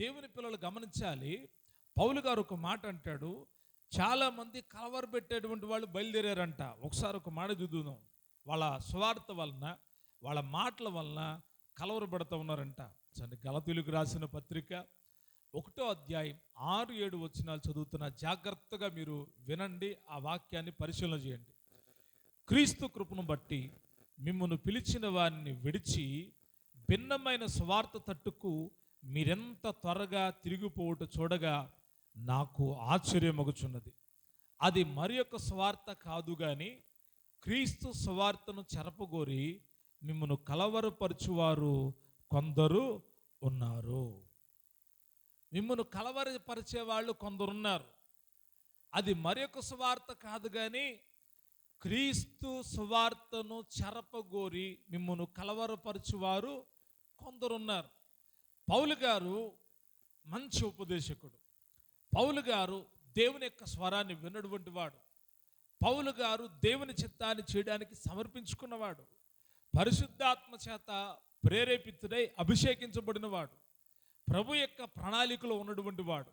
దేవుని పిల్లలు గమనించాలి. పౌలు గారు ఒక మాట అంటాడు చాలామంది కలవరపెట్టేటువంటి వాళ్ళు బయలుదేరారంట. ఒకసారి ఒక మాట చూద్దాం వాళ్ళ స్వార్థ వలన వాళ్ళ మాటల వలన కలవరపడుతూ ఉన్నారంట. గలతులకు రాసిన పత్రిక ఒకటో అధ్యాయం ఆరు ఏడు వచ్చినాలు చదువుతున్న జాగ్రత్తగా మీరు వినండి ఆ వాక్యాన్ని పరిశీలన చేయండి. క్రీస్తు కృపను బట్టి మిమ్మల్ని పిలిచిన వారిని విడిచి భిన్నమైన స్వార్థ తట్టుకు మీరెంత త్వరగా తిరిగిపోవుట చూడగా నాకు ఆశ్చర్యమగుచున్నది. అది మరి యొక్క స్వార్థ కాదు కానీ క్రీస్తు స్వార్థను చెరపగోరి మిమ్మను కలవరపరచువారు కొందరు ఉన్నారు. మిమ్మను కలవరపరిచే వాళ్ళు కొందరున్నారు. అది మరి యొక్క స్వార్థ కాదు కానీ క్రీస్తు సువార్తను చెరపగోరి మిమ్మను కలవరపరచువారు కొందరున్నారు. పౌలు గారు మంచి ఉపదేశకుడు. పౌలు గారు దేవుని యొక్క స్వరాన్ని విన్నటువంటి వాడు. పౌలు గారు దేవుని చిత్తాన్ని చేయడానికి సమర్పించుకున్నవాడు. పరిశుద్ధాత్మ చేత ప్రేరేపితుడై అభిషేకించబడినవాడు ప్రభు యొక్క ప్రణాళికలో ఉన్నటువంటి వాడు.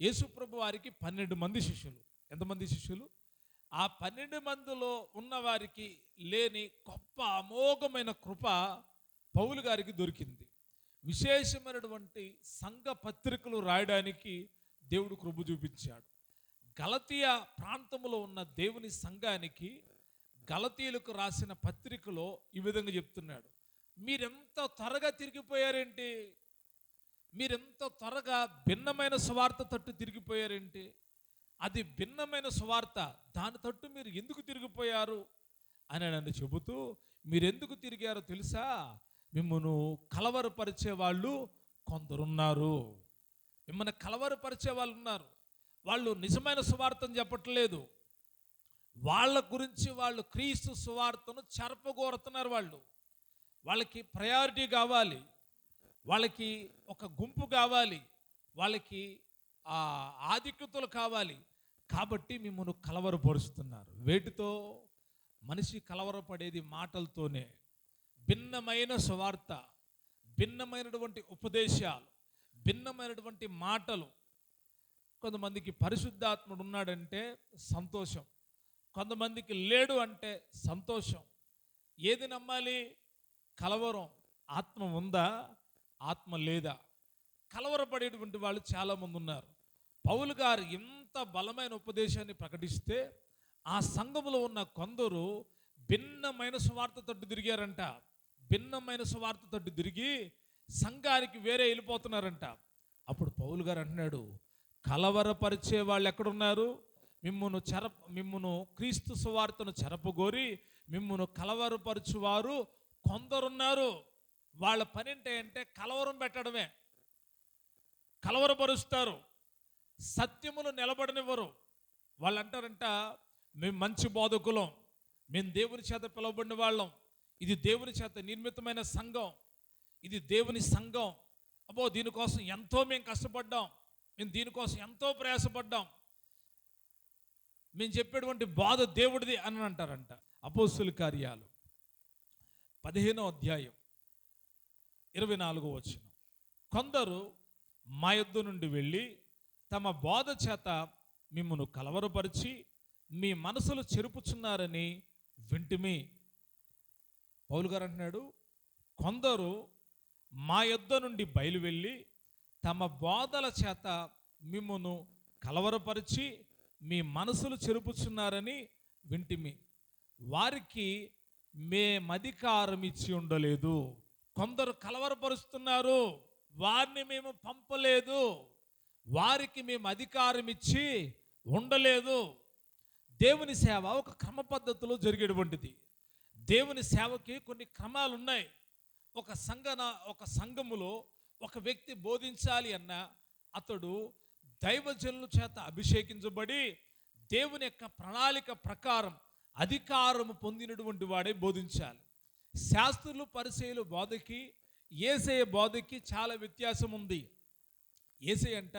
యేసుప్రభు వారికి పన్నెండు మంది శిష్యులు. ఎంతమంది శిష్యులు? ఆ పన్నెండు మందిలో ఉన్నవారికి లేని గొప్ప అమోఘమైన కృప పౌలు గారికి దొరికింది. విశేషమైనటువంటి సంఘ పత్రికలు రాయడానికి దేవుడు కృప చూపించాడు. గలతీయ ప్రాంతంలో ఉన్న దేవుని సంఘానికి గలతీయులకు రాసిన పత్రికలో ఈ విధంగా చెప్తున్నాడు. మీరెంత త్వరగా తిరిగిపోయారేంటి? మీరెంత త్వరగా భిన్నమైన స్వార్థ తట్టు తిరిగిపోయారేంటి? అది భిన్నమైన స్వార్థ దాని తట్టు మీరు ఎందుకు తిరిగిపోయారు? అని నన్ను చెబుతూ మీరెందుకు తిరిగారో తెలుసా? మిమ్మను కలవరపరిచే వాళ్ళు కొందరున్నారు. మిమ్మల్ని కలవరపరిచే వాళ్ళు ఉన్నారు వాళ్ళు నిజమైన సువార్తను చెప్పట్లేదు. వాళ్ళ గురించి వాళ్ళు క్రీస్తు సువార్తను చెరపగోరుతున్నారు వాళ్ళు. వాళ్ళకి ప్రయారిటీ కావాలి. వాళ్ళకి ఒక గుంపు కావాలి. వాళ్ళకి ఆ ఆధిక్యతలు కావాలి. కాబట్టి మిమ్మల్ని కలవరపరుస్తున్నారు. వేటితో మనిషి కలవరపడేది మాటలతోనే. భిన్నమైన స్వార్త భిన్నమైనటువంటి ఉపదేశాలు భిన్నమైనటువంటి మాటలు. కొంతమందికి పరిశుద్ధాత్ముడు ఉన్నాడంటే సంతోషం. కొంతమందికి లేడు అంటే సంతోషం. ఏది నమ్మాలి? కలవరం. ఆత్మ ఉందా? ఆత్మ లేదా? కలవరపడేటువంటి వాళ్ళు చాలామంది ఉన్నారు. పౌలు గారు ఎంత బలమైన ఉపదేశాన్ని ప్రకటిస్తే ఆ సంఘములో ఉన్న కొందరు భిన్నమైన స్వార్థ తట్టు తిరిగారంట. భిన్నమైన స్వార్థ తట్టు తిరిగి సంఘానికి వేరే వెళ్ళిపోతున్నారంట. అప్పుడు పౌలు గారు అంటున్నాడు కలవరపరిచే వాళ్ళు ఎక్కడున్నారు? మిమ్మును చెర మిమ్మును క్రీస్తు సువార్తను చెరపగోరి మిమ్మును కలవరపరచువారు కొందరున్నారు. వాళ్ళ పని అంటే కలవరం పెట్టడమే. కలవరపరుస్తారు. సత్యమును నిలబడనివ్వరు. వాళ్ళు అంటారంట మేము మంచి బోధకులం. మేము దేవుని చేత పిలువబడిన వాళ్ళం. ఇది దేవుని చేత నిర్మితమైన సంఘం. ఇది దేవుని సంఘం. అబ్బో దీనికోసం ఎంతో మేము కష్టపడ్డాం. మేము దీనికోసం ఎంతో ప్రయాసపడ్డాం. మేము చెప్పేటువంటి బాధ దేవుడిది అని అంటారంట అపోస్తుల కార్యాలు. పదిహేనో అధ్యాయం ఇరవై నాలుగో వచ్చిన కొందరు మా యొద్ద నుండి వెళ్ళి తమ బోధ చేత మిమ్మను కలవరపరిచి మీ మనసులు చెరుపుచున్నారని వింటిమి. పౌలు గారు అంటున్నాడు కొందరు మా యుద్ధ నుండి బయలు వెళ్ళి తమ బోధల చేత మిమ్మును కలవరపరిచి మీ మనసులు చెరుపుచున్నారని వింటిమి. వారికి మేమధికారం ఇచ్చి ఉండలేదు. కొందరు కలవరపరుస్తున్నారు. వారిని మేము పంపలేదు. వారికి మేము అధికారం ఇచ్చి ఉండలేదు. దేవుని సేవ ఒక క్రమ పద్ధతిలో జరిగేటువంటిది. దేవుని సేవకి కొన్ని క్రమాలు ఉన్నాయి ఒక సంఘన ఒక సంఘములో ఒక వ్యక్తి బోధించాలి అన్న అతడు దైవజనుల చేత అభిషేకించబడి దేవుని యొక్క ప్రణాళిక ప్రకారం అధికారము పొందినటువంటి వాడే బోధించాలి. శాస్త్రులు పరిచయలు బోధకి ఏసయ బోధకి చాలా వ్యత్యాసం ఉంది. ఏసై అంట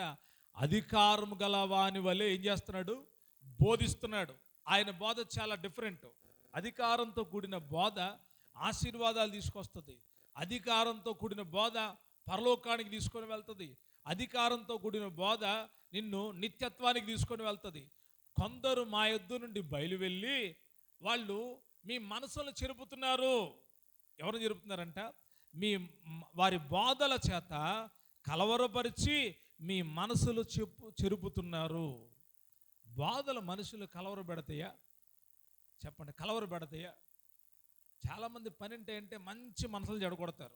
అధికారం గలవాని వలె ఏం చేస్తున్నాడు? బోధిస్తున్నాడు. ఆయన బోధ చాలా డిఫరెంట్ అధికారంతో కూడిన బోధ ఆశీర్వాదాలు తీసుకొస్తుంది. అధికారంతో కూడిన బోధ పరలోకానికి తీసుకొని వెళ్తుంది. అధికారంతో కూడిన బోధ నిన్ను నిత్యత్వానికి తీసుకొని వెళ్తుంది. కొందరు మా యొద్దు నుండి బయలు వెళ్ళి వాళ్ళు మీ మనసును చెరుపుతున్నారు. ఎవరు చెరుపుతున్నారంట? మీ వారి బోధల చేత కలవరపరిచి మీ మనసులు చెప్పు చెరుపుతున్నారు. బాధలు మనుషులు కలవరబెడతాయా చెప్పండి కలవరు పెడతాయా చాలామంది పని అంటే అంటే మంచి మనసులు చెడగొడతారు.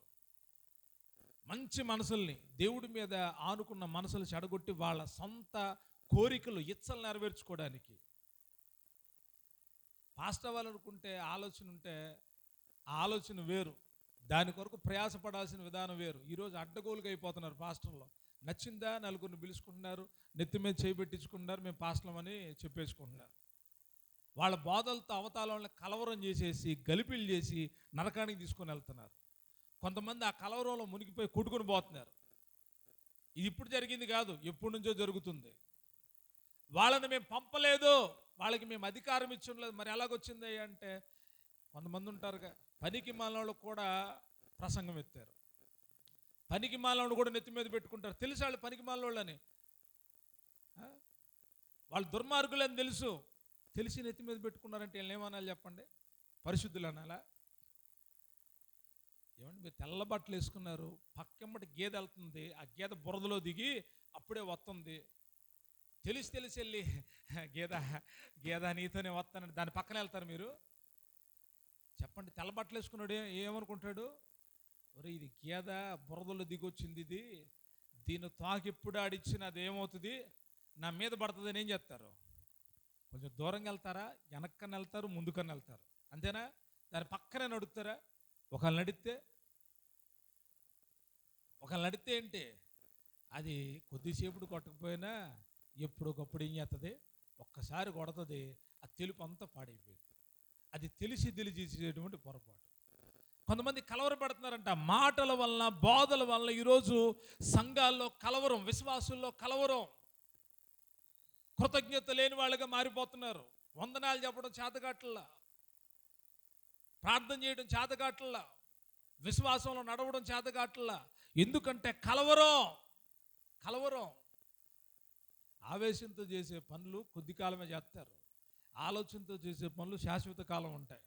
మంచి మనసుల్ని దేవుడి మీద ఆనుకున్న మనసులు చెడగొట్టి వాళ్ళ సొంత కోరికలు ఇచ్చలు నెరవేర్చుకోవడానికి. పాస్ట్ అవ్వాలనుకుంటే ఆలోచన ఉంటే ఆ ఆలోచన వేరు. దాని కొరకు ప్రయాసపడాల్సిన విధానం వేరు. ఈరోజు అడ్డగోలుగా అయిపోతున్నారు పాస్టర్లో. నచ్చిందా? నలుగురిని పిలుచుకుంటున్నారు. నెత్తి మీద చేపెట్టించుకుంటున్నారు మేము పాస్టలం అని చెప్పేసుకుంటున్నారు. వాళ్ళ బోధలతో అవతాలను కలవరం చేసేసి గలిపిలు చేసి నరకానికి తీసుకొని వెళ్తున్నారు. కొంతమంది ఆ కలవరంలో మునిగిపోయి కొట్టుకొని పోతున్నారు. ఇది ఇప్పుడు జరిగింది కాదు ఎప్పటి నుంచో జరుగుతుంది. వాళ్ళని మేము పంపలేదు వాళ్ళకి మేము అధికారం ఇచ్చడం లేదు మరి ఎలాగొచ్చింది అంటే కొంతమంది ఉంటారుగా పనికి మాలోళ్ళు కూడా ప్రసంగం ఎత్తారు. పనికి మాలోళ్ళు కూడా నెత్తి మీద పెట్టుకుంటారు. తెలుసు వాళ్ళు పనికి మాలోళ్ళని ఆ? వాళ్ళు దుర్మార్గులని తెలుసు. తెలిసి నెత్తి మీద పెట్టుకున్నారంటే వీళ్ళని ఏమనాలి చెప్పండి? పరిశుద్ధులు అనాలా? ఏమండి మీరు తెల్ల బట్టలు వేసుకున్నారు పక్కెమ్మటి గేదె వెళ్తుంది ఆ గేదె బురదలో దిగి అప్పుడే వస్తుంది. తెలిసి తెలిసి వెళ్ళి గేద గేద నీతోనే వస్తానని దాని పక్కన వెళ్తారు మీరు. చెప్పండి తెల్ల బట్టలు వేసుకున్నాడు ఏమనుకుంటాడు? ఒరే ఇది గేద బురదలో దిగొచ్చింది ఇది. దీని తాకిప్పుడు ఆడిచ్చిన అది ఏమవుతుంది? నా మీద పడుతుంది అని ఏం చేస్తారు? కొంచెం దూరంగా వెళ్తారా? వెనక్కన వెళ్తారు ముందుకన్నా వెళ్తారు. అంతేనా? దాని పక్కనే నడుపుతారా? ఒకళ్ళు నడిస్తే ఒకళ్ళు నడిస్తే ఏంటి? అది కొద్దిసేపుడు కొట్టకపోయినా ఎప్పుడొకప్పుడు ఏం చేస్తుంది ఒక్కసారి కొడుతుంది. ఆ తెలుపు అంతా పాడైపోయింది. అది తెలిసి తెలియజేసేటువంటి పొరపాటు. కొంతమంది కలవరపడుతున్నారంట మాటల వలన బోధల వలన ఈరోజు సంఘాల్లో కలవరం విశ్వాసుల్లో కలవరం. కృతజ్ఞత లేని వాళ్ళుగా మారిపోతున్నారు. వందనాలు చెప్పడం చేతగాట్ల ప్రార్థన చేయడం చేతగాట్ల విశ్వాసంలో నడవడం చేతగాట్ల ఎందుకంటే కలవరం కలవరం ఆవేశంతో చేసే పనులు కొద్ది కాలమే చేస్తారు. ఆలోచనతో చేసే పనులు శాశ్వత కాలం ఉంటాయి.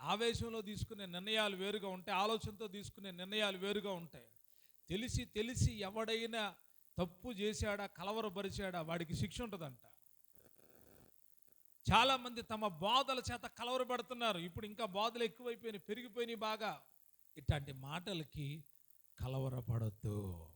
ఆవేశంలో తీసుకునే నిర్ణయాలు వేరుగా ఉంటాయి. ఆలోచనతో తీసుకునే నిర్ణయాలు వేరుగా ఉంటాయి. తెలిసి తెలిసి ఎవడైనా తప్పు చేశాడా కలవరపరిచాడా వాడికి శిక్ష ఉంటుందంట. చాలామంది తమ బాధల చేత కలవరపడుతున్నారు. ఇప్పుడు ఇంకా బాధలు ఎక్కువైపోయినాయి పెరిగిపోయినాయి బాగా. ఇట్లాంటి మాటలకి కలవరపడద్దు.